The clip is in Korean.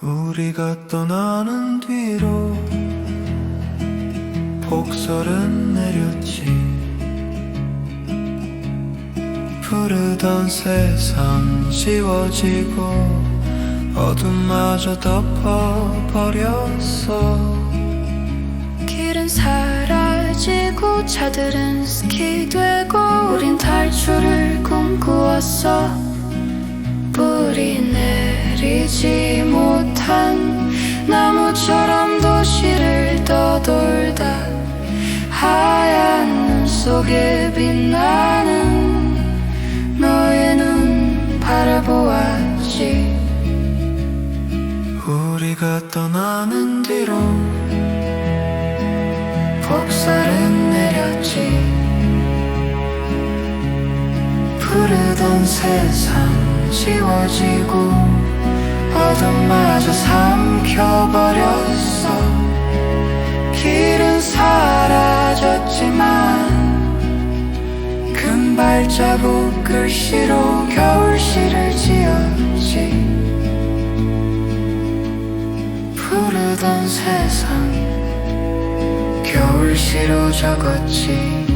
우리가 떠나는 뒤로 폭설은 내렸지. 푸르던 세상 지워지고 어둠마저 덮어버렸어. 길은 사라지고 차들은 스키 되고 우린 탈출을 꿈꾸었어 속에 빛나는 너의 눈 바라보았지. 우리가 떠나는 뒤로 폭설은 내렸지. 푸르던 세상 지워지고 어둠마저 삼켜버렸어 큰 발자국 글씨로 겨울시를 지었지. 푸르던 세상 겨울시로 적었지